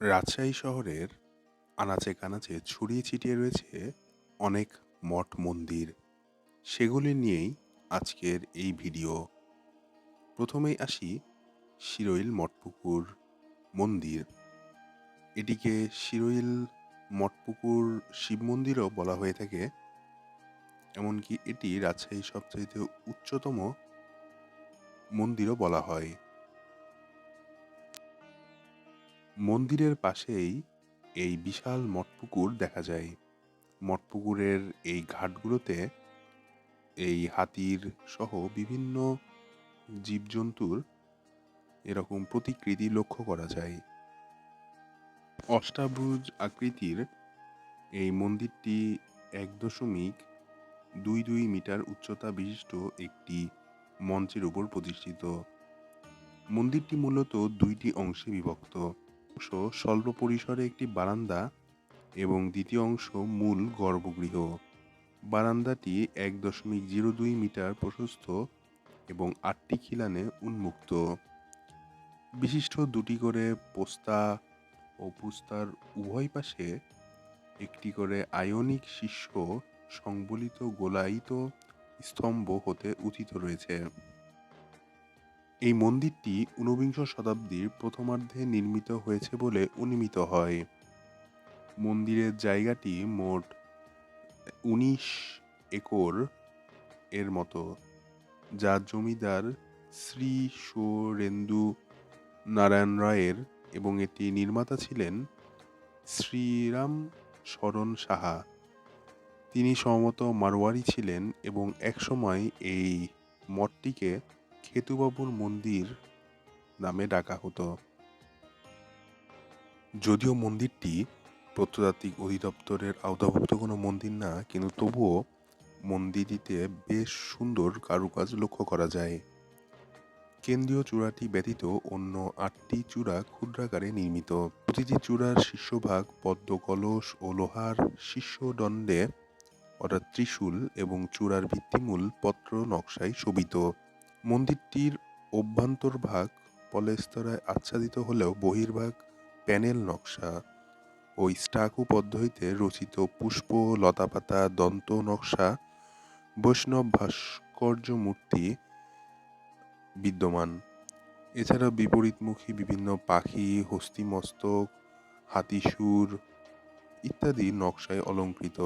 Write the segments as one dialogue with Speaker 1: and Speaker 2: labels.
Speaker 1: রাজশাহী শহরের আনাচে কানাচে ছড়িয়ে ছিটিয়ে রয়েছে অনেক মঠ মন্দির। সেগুলি নিয়েই আজকের এই ভিডিও। প্রথমেই আসি শিরোইল মঠপুকুর মন্দির। এটিকে শিরোইল মঠপুকুর শিব মন্দিরও বলা হয়ে থাকে। এমনকি এটি রাজশাহীর সবচাইতে উচ্চতম মন্দিরও বলা হয়। মন্দিরের পাশেই এই বিশাল মঠপুকুর দেখা যায়। মঠপুকুরের এই ঘাটগুলোতে এই হাতির সহ বিভিন্ন জীবজন্তুর এরকম প্রতিকৃতি লক্ষ্য করা যায়। অষ্টাভুজ আকৃতির এই মন্দিরটি এক দশমিক দুই দুই মিটার উচ্চতা বিশিষ্ট একটি মঞ্চের উপর প্রতিষ্ঠিত। মন্দিরটি মূলত দুইটি অংশে বিভক্ত। অংশ স্বল্প পরিসরে একটি বারান্দা এবং দ্বিতীয় অংশ মূল গর্ভগৃহ। বারান্দাটি এক দশমিক জিরো দুই মিটার প্রশস্ত এবং আটটি খিলানে উন্মুক্ত। বিশিষ্ট দুটি করে পোস্তা ও পুস্তার উভয় পাশে একটি করে আয়নিক শিষ্য সংবলিত গোলায়িত স্তম্ভ হতে উথিত রয়েছে। এই মন্দিরটি ঊনবিংশ শতাব্দীর প্রথমার্ধে নির্মিত হয়েছে বলে অনুমিত হয়। মন্দিরের জায়গাটি মোট উনিশ একর এর মতো, যা জমিদার শ্রী সুরেন্দু নারায়ণ রায়ের এবং এটি নির্মাতা ছিলেন শ্রীরাম শরণ সাহা। তিনি সম্ভবত মারোয়ারি ছিলেন এবং একসময় এই মঠটিকে খেতুবাবুর মন্দির নামে ডাকা হতো। যদিও মন্দিরটি প্রত্নতাত্ত্বিক অধিদপ্তরের আওতাভুক্ত কোনো মন্দির না, কিন্তু তবুও মন্দিরটিতে বেশ সুন্দর কারুকাজ লক্ষ্য করা যায়। কেন্দ্রীয় চূড়াটি ব্যতীত অন্য আটটি চূড়া ক্ষুদ্রাকারে নির্মিত। প্রতিটি চূড়ার শীর্ষভাগ পদ্ম কলস ও লোহার শীর্ষদণ্ডে অর্থাৎ ত্রিশূল এবং চূড়ার ভিত্তিমূল পত্র নকশায় শোভিত। মন্দিরটির অভ্যন্তরভাগ পলেস্তরায় আচ্ছাদিত হলেও বহির্ভাগ প্যানেল নকশা ও স্টাকু পদ্ধতিতে রচিত পুষ্প, লতাপাতা, দন্ত নকশা, বৈষ্ণব ভাস্কর্য মূর্তি বিদ্যমান। এছাড়া বিপরীতমুখী বিভিন্ন পাখি, হস্তিমস্তক, হাতিসুর ইত্যাদি নকশায় অলঙ্কৃত।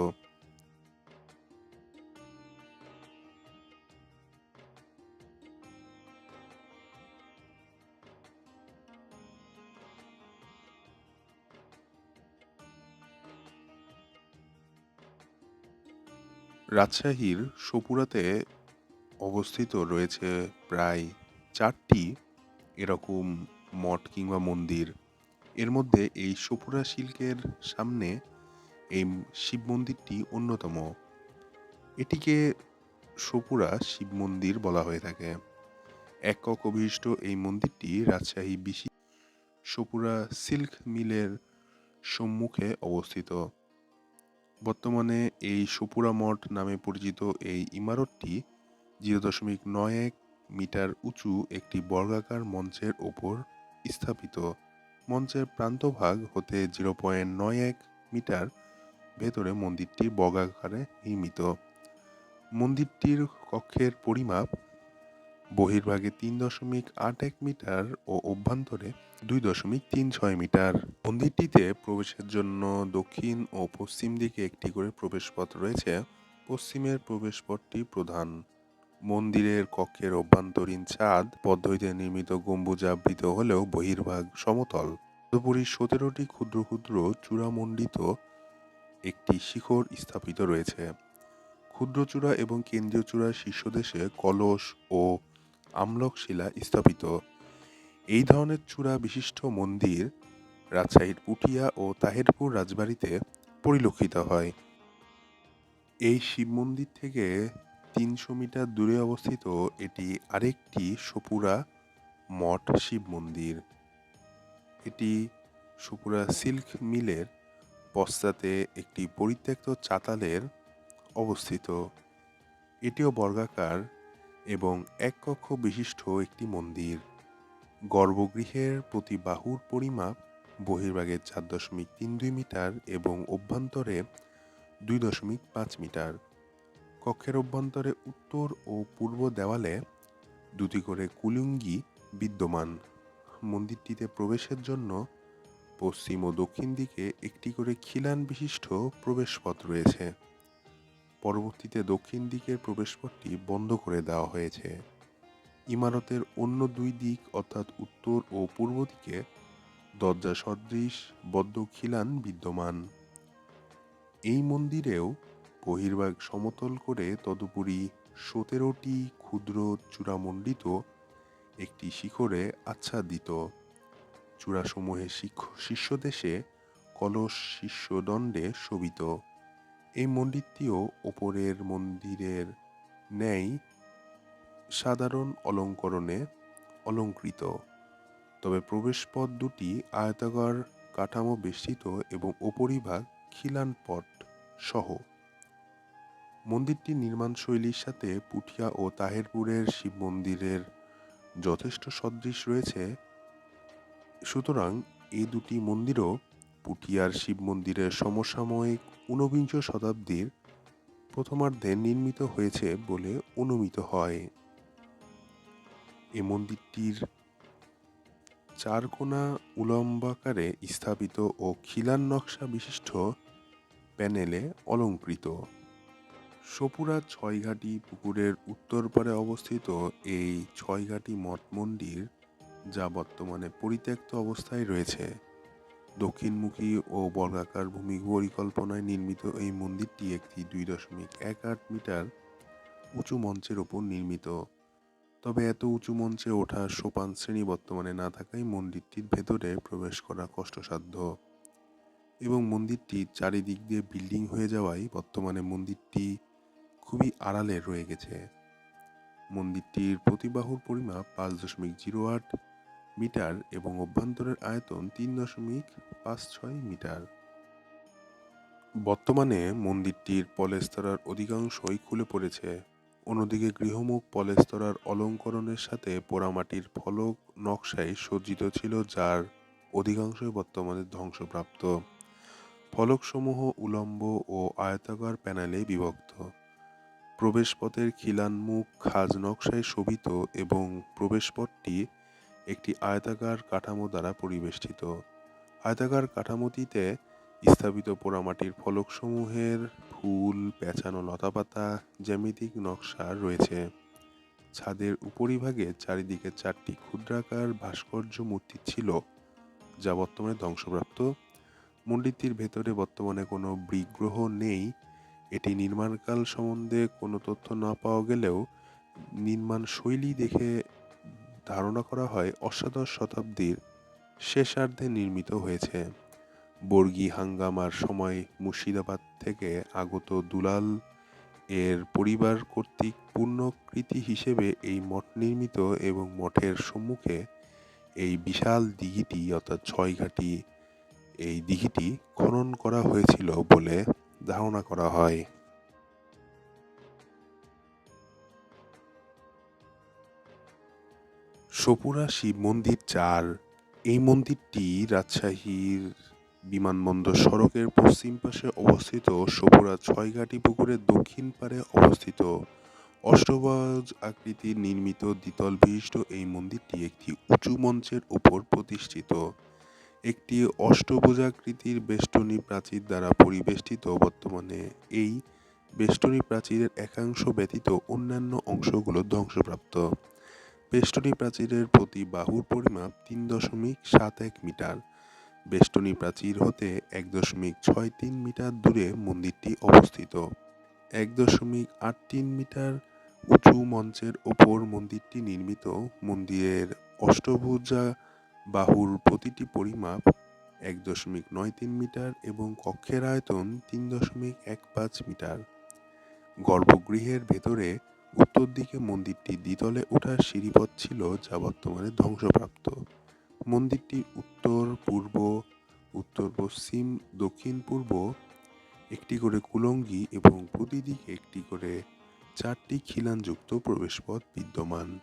Speaker 1: রাজশাহীর সপুরাতে অবস্থিত রয়েছে প্রায় চারটি এরকম মঠ কিংবা মন্দির। এর মধ্যে এই সপুরা শিল্কের সামনে এই শিব মন্দিরটি অন্যতম। এটিকে সপুরা শিব মন্দির বলা হয়ে থাকে। একক কক অভিষ্ট এই মন্দিরটি রাজশাহী বিশি সপুরা সিল্ক মিলের সম্মুখে অবস্থিত। বর্তমানে এই সপুরা মঠ নামে পরিচিত এই ইমারতটি জিরো দশমিক নয় এক মিটার উঁচু একটি বর্গাকার মঞ্চের ওপর স্থাপিত। মঞ্চের প্রান্তভাগ হতে জিরো পয়েন্ট নয় এক মিটার, ভেতরে মন্দিরটি বর্গাকারে নির্মিত। মন্দিরটির কক্ষের পরিমাপ বহির্ভাগে তিন দশমিক আট এক মিটার ও অভ্যন্তরে দুই দশমিক তিন ছয় মিটার। মন্দিরটিতে প্রবেশের জন্য দক্ষিণ ও পশ্চিম দিকে একটি করে প্রবেশপথ রয়েছে। পশ্চিমের প্রবেশপথটি প্রধান। মন্দিরের কক্ষের অভ্যন্তরীণ ছাদ পদ্ধতিতে নির্মিত গম্বুজাবৃত হলেও বহির্ভাগ সমতল। তদুপরি সতেরোটি ক্ষুদ্র ক্ষুদ্র চূড়ামণ্ডিত একটি শিখর স্থাপিত রয়েছে। ক্ষুদ্র চূড়া এবং কেন্দ্রীয় চূড়ার শীর্ষদেশে কলস ও আমলক শিলা স্থাপিত। এই ধরনের চূড়া বিশিষ্ট মন্দির রাজশাহীর পুঠিয়া ও তাহেরপুর রাজবাড়িতে পরিলক্ষিত হয়। এই শিব মন্দির থেকে তিনশো মিটার দূরে অবস্থিত এটি আরেকটি সপুরা মঠ শিব মন্দির। এটি সপুরা সিল্ক মিলের পশ্চাতে একটি পরিত্যক্ত চাতালের অবস্থিত। এটিও বর্গাকার এবং এক কক্ষ বিশিষ্ট একটি মন্দির। গর্ভগৃহের প্রতি বাহুর পরিমাপ বহির্ভাগে চার দশমিক তিন দুই মিটার এবং অভ্যন্তরে দুই দশমিক পাঁচ মিটার। কক্ষের অভ্যন্তরে উত্তর ও পূর্ব দেওয়ালে দুটি করে কুলুঙ্গি বিদ্যমান। মন্দিরটিতে প্রবেশের জন্য পশ্চিম ও দক্ষিণ দিকে একটি করে খিলান বিশিষ্ট প্রবেশপথ রয়েছে। পরবর্তীতে দক্ষিণ দিকের প্রবেশপথটি বন্ধ করে দেওয়া হয়েছে। ইমারতের অন্য দুই দিক অর্থাৎ উত্তর ও পূর্ব দিকে দরজা সদৃশ, বদ্ধ খিলান বিদ্যমান। এই মন্দিরেও বহির্ভাগ সমতল করে তদুপরি সতেরোটি ক্ষুদ্র চূড়ামণ্ডিত একটি শিখরে আচ্ছাদিত। চূড়াসমূহে শীর্ষদেশে কলস শীর্ষদণ্ডে শোভিত। এই মন্দিরটিও ওপরের মন্দিরের ন্যায় সাধারণ অলঙ্করণে অলঙ্কৃত। তবে প্রবেশপথ দুটি আয়তাকার কাঠামো বেষ্টিত এবং উপরিভাগ খিলানপট সহ। মন্দিরটি নির্মাণ শৈলীর সাথে পুঠিয়া ও তাহেরপুরের শিব মন্দিরের যথেষ্ট সদৃশ রয়েছে। সুতরাং এই দুটি মন্দিরও পুঠিয়ার শিব মন্দিরের সমসাময়িক ঊনবিংশ শতাব্দীর প্রথমার্ধে নির্মিত হয়েছে বলে অনুমিত হয়। এ মন্দিরটির চারকোনা উলম্বাকারে স্থাপিত ও খিলান নকশা বিশিষ্ট প্যানেলে অলঙ্কৃত। সপুরা ছয়ঘাটি পুকুরের উত্তর পারে অবস্থিত এই ছয়ঘাটি মঠ মন্দির যা বর্তমানে পরিত্যক্ত অবস্থায় রয়েছে। দক্ষিণমুখী ও বর্গাকার ভূমি পরিকল্পনায় নির্মিত এই মন্দিরটি একটি দুই দশমিক এক আট মিটার উঁচু মঞ্চের ওপর নির্মিত। তবে এত উঁচু মঞ্চে ওঠার সোপান শ্রেণি বর্তমানে না থাকায় মন্দিরটির ভেতরে প্রবেশ করা কষ্টসাধ্য। এবং মন্দিরটি চারিদিক দিয়ে বিল্ডিং হয়ে যাওয়ায় বর্তমানে মন্দিরটি খুবই আড়ালে রয়ে গেছে। মন্দিরটির প্রতিবাহুর পরিমাপ পাঁচ দশমিক জিরো আট মিটার এবং অভ্যন্তরের আয়তন তিন দশমিক পাঁচ ছয় মিটার। বর্তমানে মন্দিরটির পলেস্তরার অধিকাংশই খুলে পড়েছে। অন্যদিকে গৃহমুখ পলেস্তরার অলঙ্করণের সাথে পোড়ামাটির ফলক নকশায় সজ্জিত ছিল, যার অধিকাংশই বর্তমানে ধ্বংসপ্রাপ্ত। ফলকসমূহ উলম্ব ও আয়তাকার প্যানেলে বিভক্ত। প্রবেশপথের খিলানমুখ খাজ নকশায় শোভিত এবং প্রবেশপথটি একটি আয়তাকার কাঠামো দ্বারা পরিবেষ্টিত। আয়তাকার কাঠামোটিতে স্থাপিত পোড়ামাটির ফলকসমূহের ফুল, পেঁচানো লতাপাতা, জ্যামিতিক নকশা রয়েছে। ছাদের উপরিভাগে চারিদিকে চারটি ক্ষুদ্রাকার ভাস্কর্য মূর্তি ছিল, যা বর্তমানে ধ্বংসপ্রাপ্ত। মন্দিরটির ভেতরে বর্তমানে কোনো বিগ্রহ নেই। এটি নির্মাণকাল সম্বন্ধে কোনো তথ্য না পাওয়া গেলেও নির্মাণ শৈলী দেখে ধারণা করা হয় অষ্টাদশ শতাব্দীর শেষার্ধে নির্মিত হয়েছে। বর্গী হাঙ্গামার সময় মুর্শিদাবাদ থেকে আগত দুলাল এর পরিবার কর্তৃক পূর্ণকৃতি হিসেবে এই মঠ নির্মিত এবং মঠের সম্মুখে এই বিশাল দিঘিটি অর্থাৎ ছয় ছয়ঘাটি এই দিঘিটি খনন করা হয়েছিল বলে ধারণা করা হয়। সপুরা শিব মন্দির চার এই মন্দিরটি রাজশাহীর বিমানবন্দর সড়কের পশ্চিম পাশে অবস্থিত সপুরা ছয়ঘাটি পুকুরের দক্ষিণ পারে অবস্থিত। অষ্টবাজ আকৃতির নির্মিত দ্বিতল বিশিষ্ট এই মন্দিরটি একটি উঁচু মঞ্চের উপর প্রতিষ্ঠিত। একটি অষ্টভুজাকৃতির বেষ্টনী প্রাচীর দ্বারা পরিবেষ্টিত বর্তমানে। এই বেষ্টনী প্রাচীরের একাংশ ব্যতীত অন্যান্য অংশগুলো ধ্বংসপ্রাপ্ত। বেষ্টনী প্রাচীরের প্রতি বাহুর পরিমাপ তিন দশমিক সাত এক মিটার। বেষ্টনী প্রাচীর হতে এক দশমিক ছয় তিন মিটার দূরে মন্দিরটি অবস্থিত। এক দশমিক আট তিন মিটার উঁচু মঞ্চের ওপর মন্দিরটি নির্মিত। মন্দিরের অষ্টভুজা বাহুর প্রতিটি পরিমাপ এক দশমিক নয় তিন মিটার এবং কক্ষের আয়তন তিন দশমিক এক পাঁচ মিটার। গর্ভগৃহের ভেতরে উত্তর দিকে মন্দিরটি দ্বিতলে ওঠার সিঁড়িপথ ছিল যা বর্তমানে ধ্বংসপ্রাপ্ত। মন্দিরটির উত্তর, পূর্ব, উত্তর পশ্চিম, দক্ষিণ, পূর্ব, একটি করে কুলঙ্গি এবং প্রতিদিকে একটি করে চারটি খিলানযুক্ত প্রবেশপথ বিদ্যমান।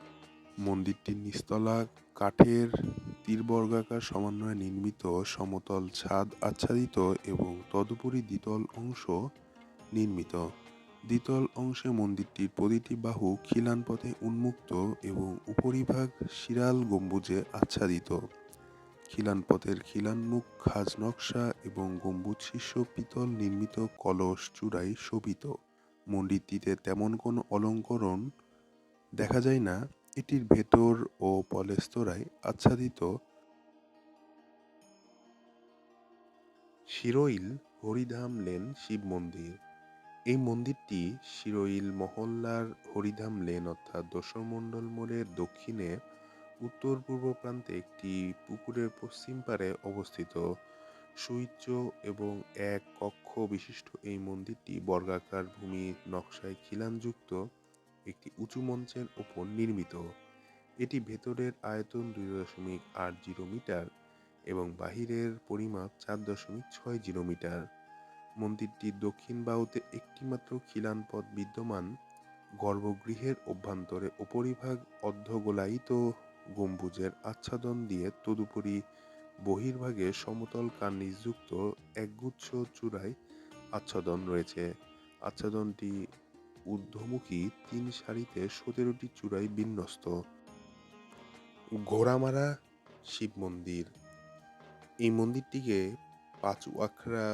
Speaker 1: মন্দিরটির নিচতলা কাঠের তীরবর্গাকার সমন্বয়ে নির্মিত সমতল ছাদ আচ্ছাদিত এবং তদুপরি দ্বিতল অংশ নির্মিত। দ্বিতল অংশে মন্দিরটির প্রতিটি বাহু খিলান পথে উন্মুক্ত এবং উপরিভাগ শিরাল গম্বুজে আচ্ছাদিত। খিলান পথের খিলানমুখ খাজ নকশা এবং গম্বুজ শীর্ষ পিতল নির্মিত কলস চূড়ায় শোভিত। মন্দিরটিতে তেমন কোনো অলঙ্করণ দেখা যায় না। এটির ভেতর ও পলেস্তরায় আচ্ছাদিত শিরোইল, হরিধাম লেন শিব মন্দির। এই মন্দিরটি শিরোইল মহল্লার হরিধাম লেন অর্থাৎ দশমণ্ডল মোড়ের দক্ষিণে উত্তর পূর্ব প্রান্তে একটি পুকুরের পশ্চিম পারে অবস্থিত। সুউচ্চ এবং এক কক্ষ বিশিষ্ট এই মন্দিরটি বর্গাকার ভূমি নকশায় খিলানযুক্ত, একটি উঁচু মঞ্চের ওপর নির্মিত। এটি ভেতরের আয়তন দুই দশমিক আট জিরো মিটার এবং বাহিরের পরিমাপ চার দশমিক ছয় জিরো মিটার। মন্দিরটির দক্ষিণ বাহুতে একটিমাত্র খিলান পথ বিদ্যমান। গর্ভগৃহের অভ্যন্তরে উপরিভাগ অর্ধগোলায়িত গম্বুজের আচ্ছাদন দিয়ে তদুপরি বহির্ভাগে সমতল কার্নিশযুক্ত একগুচ্ছ চূড়ায় আচ্ছাদন রয়েছে। আচ্ছাদনটি ঊর্ধ্বমুখী তিন সারিতে সতেরোটি চূড়ায় বিন্যস্ত। ঘোড়ামারা শিব মন্দির। এই মন্দিরটিকে পাঁচু আখড়া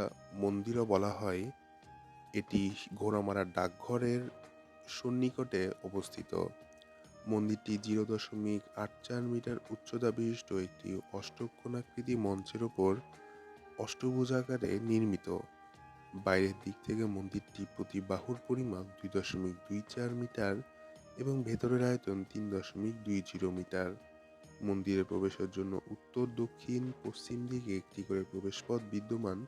Speaker 1: মন্দিরও বলা হয়, এটি ঘোড়ামারা ডাকঘরের সন্নিকটে অবস্থিত। মন্দিরটি জিরো দশমিক আট চার মিটার উচ্চতা বিশিষ্ট একটি অষ্টকোণাকৃতি মঞ্চের ওপর অষ্টভুজাকারে নির্মিত। বাইরের দিক থেকে মন্দিরটি প্রতি বাহুর পরিমাপ দুই দশমিক দুই চার মিটার এবং ভেতরের আয়তন তিন দশমিক দুই জিরো মিটার। মন্দিরে প্রবেশের জন্য উত্তর, দক্ষিণ, পশ্চিম দিকে একটি করে প্রবেশপথ বিদ্যমান,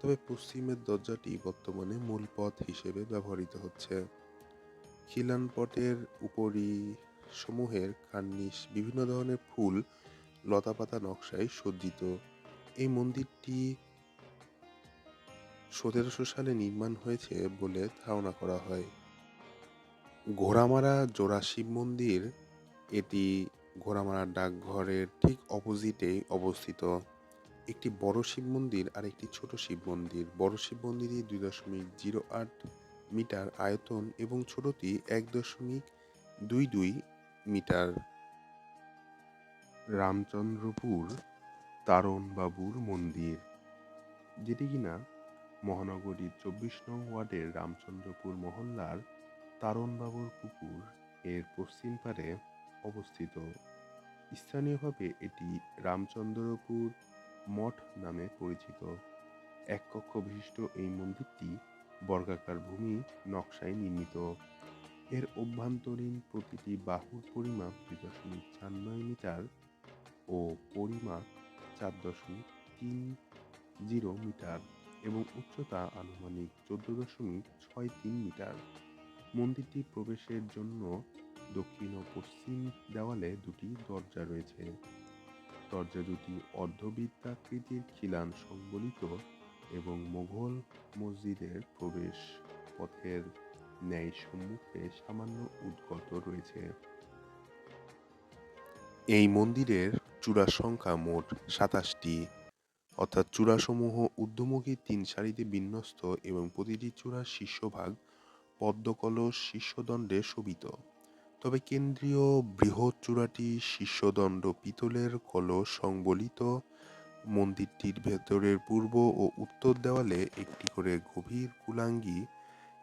Speaker 1: তবে পশ্চিমের দরজাটি বর্তমানে মূল পথ হিসেবে ব্যবহৃত হচ্ছে। খিলান পটের উপরি সমূহের কার্নিশ বিভিন্ন ধরনের ফুল, লতাপাতা নকশায় সজ্জিত। এই মন্দিরটি সতেরোশো সালে নির্মাণ হয়েছে বলে ধারণা করা হয়। ঘোড়ামারা জোড়া শিব মন্দির, এটি ঘোড়ামারা ডাকঘরের ঠিক অপোজিটে অবস্থিত একটি বড় শিব মন্দির আর একটি ছোট শিব মন্দির। বড় শিব মন্দিরটি দুই দশমিক জিরো আট মিটার আয়তন এবং ছোটটি এক দশমিক দুই দুই মিটার। রামচন্দ্রপুর তারণবাবুর মন্দির, যেটি কিনা মহানগরীর চব্বিশ নং ওয়ার্ডের রামচন্দ্রপুর মহল্লার তারণবাবুর পুকুর। এর পশ্চিম পারে অবস্থিত। স্থানীয়ভাবে এটি রামচন্দ্রপুর মঠ নামে পরিচিত। এক কক্ষ বিশিষ্ট এই মন্দিরটি বর্গাকার ভূমি নকশায় নির্মিত। এর অভ্যন্তরীণ প্রতিটি বাহুর পরিমাপ দুই দশমিক চার নয় মিটার ও পরিমাপ চার দশমিক তিন জিরো মিটার এবং উচ্চতা আনুমানিক চোদ্দ দশমিক ছয় তিন মিটার। মন্দিরটি প্রবেশের জন্য দক্ষিণ ও পশ্চিম দেওয়ালে দুটি দরজা রয়েছে। দরজা দুটি অর্ধবৃত্তাকৃতির খিলান সংবলিত এবং মোঘল মসজিদের প্রবেশ পথের ন্যায় সম্মুখে সামান্য উদ্গত রয়েছে। এই মন্দিরের চূড়া সংখ্যা মোট সাতাশটি। অর্থাৎ চূড়াসমূহ ঊর্ধ্বমুখী তিন সারিতে বিন্যস্ত এবং প্রতিটি চূড়ার শীর্ষভাগ পদ্মকলস শীর্ষদণ্ডে শোভিত। তবে কেন্দ্রীয় বৃহৎ চূড়াটি শীর্ষদণ্ড পিতলের কলস সংবলিত মন্দিরটির ভেতরের পূর্ব ও উত্তর দেওয়ালে একটি করে গভীর কুলাঙ্গি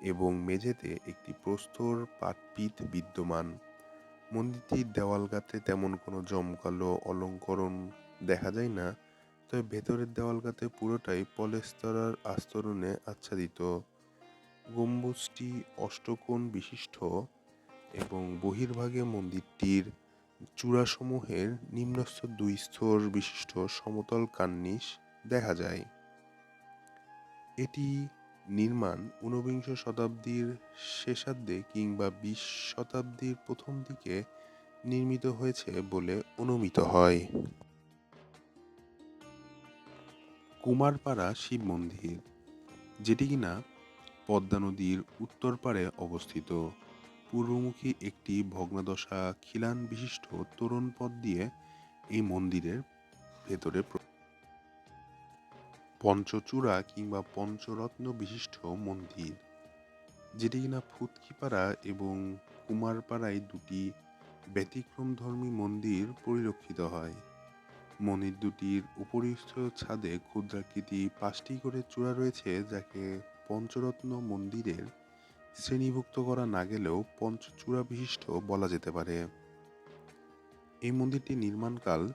Speaker 1: এবং মেঝেতে একটি প্রস্তর পাটপিত বিদ্যমান। মন্দিরটির দেওয়ালগাতে তেমন কোনো জমকালো অলঙ্করণ দেখা যায় না, তবে ভেতরের দেওয়ালগাতে পুরোটাই পলেস্তরার আস্তরণে আচ্ছাদিত। গম্বুজটি অষ্টকোণ বিশিষ্ট। এবং বহির্ভাগে মন্দিরটির চূড়াসমূহের নিম্নস্থ দুই স্তর বিশিষ্ট সমতল কার্নিশ দেখা যায়। এটি নির্মাণ ঊনবিংশ শতাব্দীর শেষার্ধে কিংবা বিশ শতাব্দীর প্রথম দিকে নির্মিত হয়েছে বলে অনুমিত হয়। কুমারপাড়া শিব মন্দির, যেটি কিনা পদ্মা নদীর উত্তর পাড়ে অবস্থিত। পূর্বমুখী একটি ভগ্নদশা খিলান বিশিষ্ট তোরণ পথ দিয়ে এই মন্দিরের ভেতরে পঞ্চচূড়া কিংবা পঞ্চরত্ন বিশিষ্ট মন্দির, যেটি কিনা ফুতকিপাড়া এবং কুমারপাড়ায় দুটি ব্যতিক্রমধর্মী মন্দির পরিলক্ষিত হয়। মন্দির দুটির উপরিস্থ ছাদে ক্ষুদ্রাকৃতি পাঁচটি করে চূড়া রয়েছে, যাকে পঞ্চরত্ন মন্দিরের শ্রেণীভুক্ত করা না গেলেও পঞ্চচূড়া বিশিষ্ট বলা যেতে পারে। এই মন্দিরটি নির্মাণকাল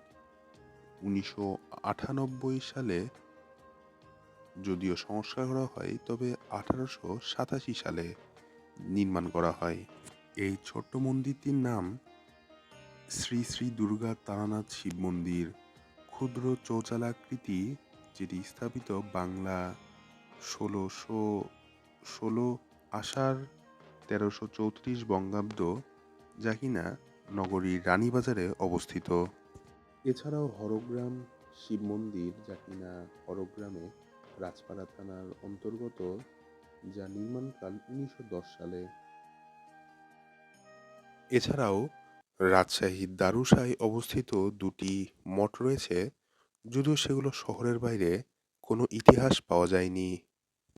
Speaker 1: উনিশশো আটানব্বই সালে। যদিও সংস্কার করা হয়, তবে আঠারোশো সাতাশি সালে নির্মাণ করা হয়। এই ছোট্ট মন্দিরটির নাম শ্রী শ্রী দুর্গা তারানাথ শিব মন্দির। ক্ষুদ্র চৌচালাকৃতি, যেটি স্থাপিত বাংলা ষোলোশো ষোলো আষাঢ় তেরোশো চৌত্রিশ বঙ্গাব্দ যা কিনা নগরীর রানীবাজারে অবস্থিত। এছাড়াও হরগ্রাম শিব মন্দির যা কিনা হরগ্রামে রাজপাড়া থানার অন্তর্গত, যা নির্মাণকাল উনিশশো দশ সালে। এছাড়াও রাজশাহীর দারুসায় অবস্থিত দুটি মঠ রয়েছে, যদিও সেগুলো শহরের বাইরে কোনো ইতিহাস পাওয়া যায়নি।